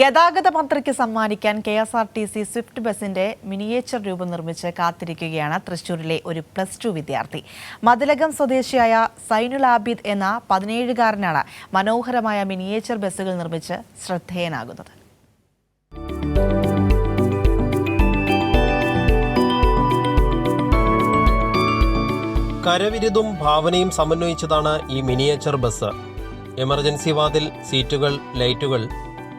ഗതാഗത മന്ത്രിക്ക് സമ്മാനിക്കാൻ K S R T C swift ബസിന്റെ മിനിയേച്ചർ രൂപം നിർമ്മിച്ച് കാത്തിരിക്കുകയാണ് തൃശൂരിലെ ഒരു പ്ലസ് ടു വിദ്യാർത്ഥി. മതിലകം സ്വദേശിയായ സൈനുൽ ആബിദ് എന്ന പതിനേഴുകാരനാണ് മനോഹരമായ മിനിയേച്ചർ ബസ്സുകൾ നിർമ്മിച്ച് ശ്രദ്ധേയനാകുന്നത്. കരവിരുതും ഭാവനയും സമന്വയിച്ചതാണ് ഈ മിനിയേച്ചർ ബസ്. എമർജൻസി വാതിൽ സീറ്റുകൾ ലൈറ്റുകൾ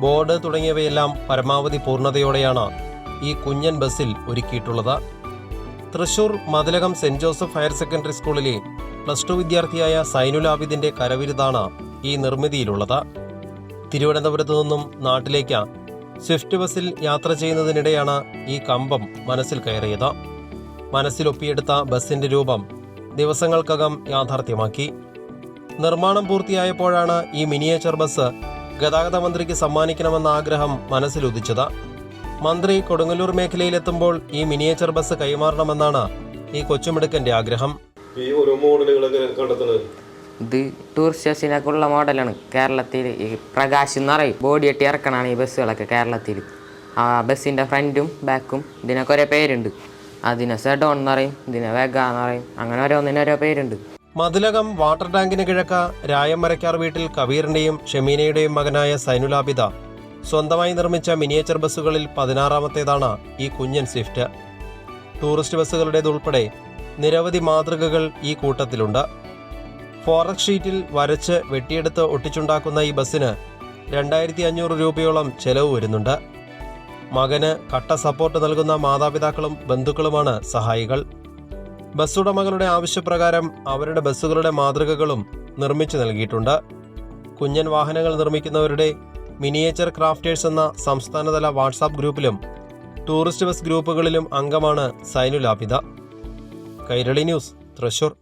ബോർഡ് തുടങ്ങിയവയെല്ലാം പരമാവധി പൂർണതയോടെയാണ് ഈ കുഞ്ഞൻ ബസ്സിൽ ഒരുക്കിയിട്ടുള്ളത്. Thrissur Mathilakam saint Joseph higher secondary സ്കൂളിലെ പ്ലസ് ടു വിദ്യാർത്ഥിയായ സൈനുലാബിദിന്റെ കരവിരുതാണ് ഈ നിർമ്മിതിയിലുള്ളത്. തിരുവനന്തപുരത്തു നിന്നും നാട്ടിലേക്ക് സ്വിഫ്റ്റ് ബസ്സിൽ യാത്ര ചെയ്യുന്നതിനിടെയാണ് ഈ കമ്പം മനസ്സിൽ കയറിയത്. മനസ്സിലൊപ്പിയെടുത്ത ബസ്സിന്റെ രൂപം ദിവസങ്ങൾക്കകം യാഥാർത്ഥ്യമാക്കി. നിർമ്മാണം പൂർത്തിയായപ്പോഴാണ് ഈ മിനിയേച്ചർ ബസ് ഗതാഗത മന്ത്രിക്ക് സമ്മാനിക്കണമെന്ന ആഗ്രഹം മനസ്സിലുദിച്ചത്. മന്ത്രി കൊടുങ്ങല്ലൂർ മേഖലയിലെത്തുമ്പോൾ ഈ മിനിയേച്ചർ ബസ് കൈമാറണമെന്നാണ് ഈ കൊച്ചുമിടുക്കന്റെ ആഗ്രഹം. ഈ ഓരോ കണ്ടെത്തുന്നത്? ഇത് ടൂറിസ്റ്റ് ബസ്സിനൊക്കെ ഉള്ള മോഡലാണ്. കേരളത്തിൽ ഈ പ്രകാശ് എന്ന് പറയും. ബോഡി എട്ടി ഇറക്കണാണ് ഈ ബസ്സുകളൊക്കെ കേരളത്തിൽ. ആ ബസ്സിന്റെ ഫ്രണ്ടും ബാക്കും ഇതിനൊക്കെ ഒരേ പേരുണ്ട്. അതിനെ സെഡോൺ എന്ന് പറയും ഇതിനെ വെഗ എന്ന് പറയും അങ്ങനെ ഓരോന്നിനും ഓരോ പേരുണ്ട്. മതിലകം വാട്ടർ ടാങ്കിന് കിഴക്ക രായമരക്കാർ വീട്ടിൽ കബീറിന്റെയും ഷെമീനയുടെയും മകനായ സൈനുലാബിദ സ്വന്തമായി നിർമ്മിച്ച മിനിയേച്ചർ ബസ്സുകളിൽ പതിനാറാമത്തേതാണ് ഈ കുഞ്ഞൻ സ്വിഫ്റ്റ്. ടൂറിസ്റ്റ് ബസ്സുകളുടേതുൾപ്പെടെ നിരവധി മാതൃകകൾ ഈ കൂട്ടത്തിലുണ്ട്. ഫോറക് ഷീറ്റിൽ വരച്ച് വെട്ടിയെടുത്ത് ഒട്ടിച്ചുണ്ടാക്കുന്ന ഈ ബസ്സിന് രണ്ടായിരത്തി അഞ്ഞൂറ് രൂപയോളം ചെലവ് വരുന്നുണ്ട്. മകന് കട്ട സപ്പോർട്ട് നൽകുന്ന മാതാപിതാക്കളും ബന്ധുക്കളുമാണ് സഹായികൾ. ബസ് ഉടമകളുടെ ആവശ്യപ്രകാരം അവരുടെ ബസ്സുകളുടെ മാതൃകകളും നിർമ്മിച്ചു നൽകിയിട്ടുണ്ട്. കുഞ്ഞൻ വാഹനങ്ങൾ നിർമ്മിക്കുന്നവരുടെ മിനിയേച്ചർ ക്രാഫ്റ്റേഴ്സ് എന്ന സംസ്ഥാനതല വാട്സാപ്പ് ഗ്രൂപ്പിലും ടൂറിസ്റ്റ് ബസ് ഗ്രൂപ്പുകളിലും അംഗമാണ് സൈനുലാപിത കൈരളി ന്യൂസ് തൃശൂർ.